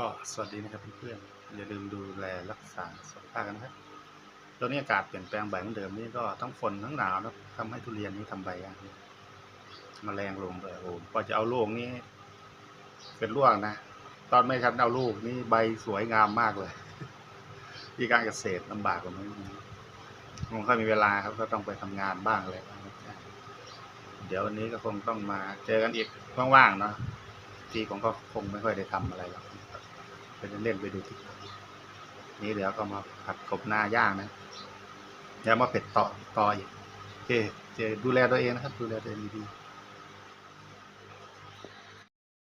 ก็สวัสดีนะครับเพื่อนๆอย่าลืมดูแลรักษาสุขภาพกันนะครับตอนนี้อากาศเปลี่ยนแปลงบ่อยเหมือนเดิมนี่ก็ทั้งฝนทั้งหนาวนะทำให้ทุเรียนนี้ทำใบยากแมาแรงลงเลยโอ้โหพอจะเอาลูกนี่เป็นร่วงนะตอนไม่ทันเอาลูกนี่ใบสวยงามมากเลยที่การเกษตรลำบากกว่านี้คงค่อยมีเวลาครับก็ต้องไปทำงานบ้างเลยนะครับเดี๋ยววันนี้ก็คงต้องมาเจอกันอีกว่างๆเนาะที่ผมก็คงไม่ค่อยได้ทำอะไรหรอก ไปเล่นไปดูที่นี้เดี๋ยวก็มาผัดกบหน้าย่างนะเดี๋ยวมาเผ็ดต่อต่ออีกโอเคเจดูแลตัวเองนะครับ ดูแลตัวเองดีๆ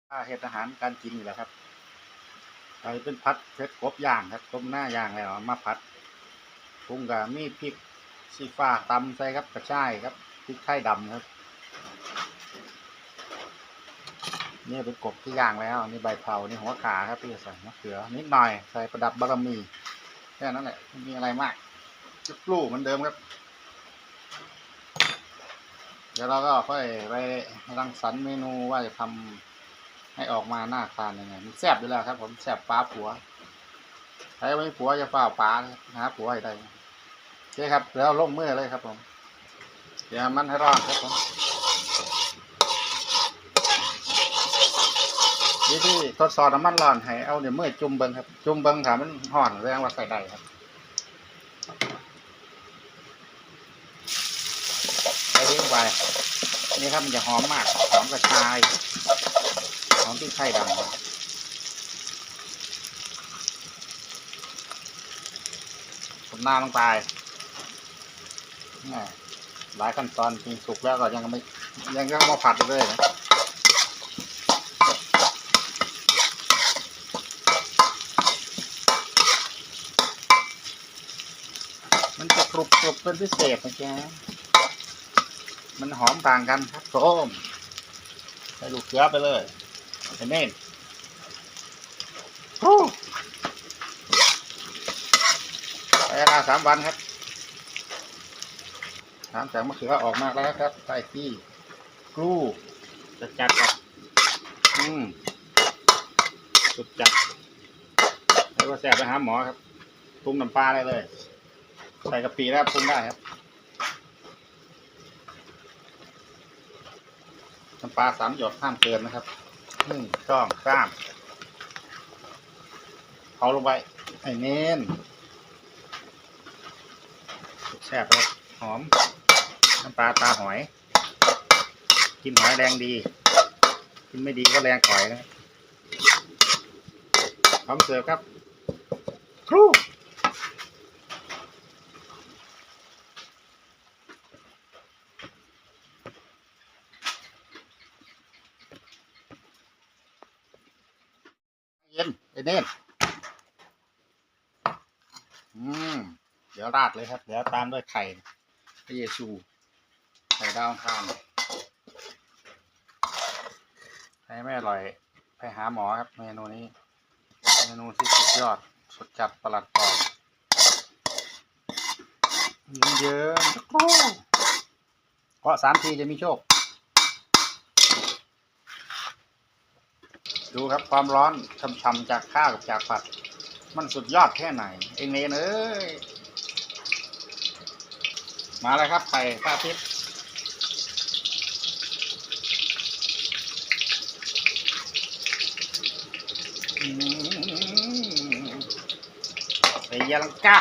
ถ้าเห็ดอาหารการกินอยู่แล้วครับไปเป็นพัดเผ็ดกบย่างครับกบหน้าย่างแล้วมาผัดปรุงกับมีพริกซีฟ้าตำใส่ครับกระชายครับพริกไทยดำครับ นี่เป็นกบที่ย่างแล้วนี่ใบเผานี่หัวขาครับที่จะใส่มะเขือนิดหน่อยใส่ประดับบารมีแค่นั้นแหละไม่มีอะไรมากจุบลูกเหมือนเดิมครับ เดี๋ยวเราก็ค่อยไปรังสรรค์เมนูว่าจะทำให้ออกมาหน้าทานยังไงมันแซ่บอยู่แล้วครับ ผมแซ่บปลาผัวใครไม่ผัวจะเฝ้าปลาหาผัวให้ได้โอเคครับแล้วลงมือเลยครับผมเดี๋ยวมันให้ร้อนครับผม วิธีทดสอบน้ำมันร้อนให้เอาเดี๋ยวเมื่อจุ่มเบิ้งครับ จุ่มเบิ้งถามมันห่อนแสดงว่าใส่ได้ครับใส่ทิ้งไปนี่ครับมันจะหอมมากหอมกระชายหอมที่ไข่ดำผมหน้าลงไปหลายขั้นตอนกินสุกแล้วก็ยังไม่ยังก็มาผัดเลยนะ มันจะกรุบกรุบ เป็นพิเศษนะจ๊ะมันหอมต่างกันครับโส้มใส่ลูกเขือไปเลยเห็นไหมฮู้ใช้เวลาสามวันครับน้ำแสงมะเขือออกมากแล้วครับ ใส่ที่กลูจะจัดกับอืมสุดจัดเรียกว่าแสบไปหาหมอครับปรุงน้ำปลาได้เลย ใส่กะปิแล้วปรุงได้ครับน้ำปลาสามหยดห้ามเกินนะครับหนึ่งช่องสามเอาลงไปไอ้เน้นแซ่บเลยหอม น้ำปลาตาหอย กินหอยแรงดี กินไม่ดีก็แรงหอยนะครับพร้อมเสิร์ฟครับ ครู ไอ้เน่นอืม เดี๋ยวราดเลยครับ เดี๋ยวตามด้วยไข่พระเยซู ไข่ดาวอังข้างใครไม่อร่อย ไปหาหมอครับ เมนูนี้ เมนูที่สุดยอด สุดจัดประหลัดปอกเยิ้มๆก็สามทีจะมีโชค ดูครับความร้อนช่ำๆจากข้าวกับจากผัด มันสุดยอดแค่ไหน เองเนเอ้ยมาแล้วครับไข่พระอาทิตย์อืมไอ้ยาลังกา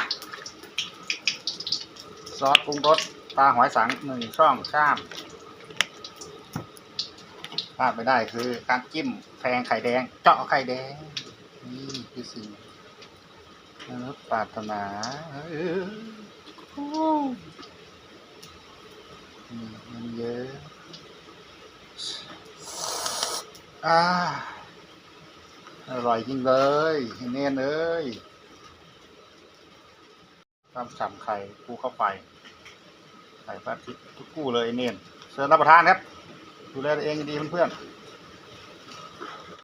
ซอสปรุงรสปลาหอยสังหนึ่งช่องข้าม พลาดไม่ได้คือการจิ้มแทงไข่แดง เจาะไข่แดง นี่คือสิ่งมนุษย์ปรารถนาเออโอ้นี่มันเยอะอ่าอร่อยจริงเลยเนียนเอ้ยตามฉ่ำไข่ปูเข้าไป ไข่พระอาทิตย์ทุกคู่เลยเนียนเชิญรับประทานครับ ดูแลตัวเองดีเพื่อนๆ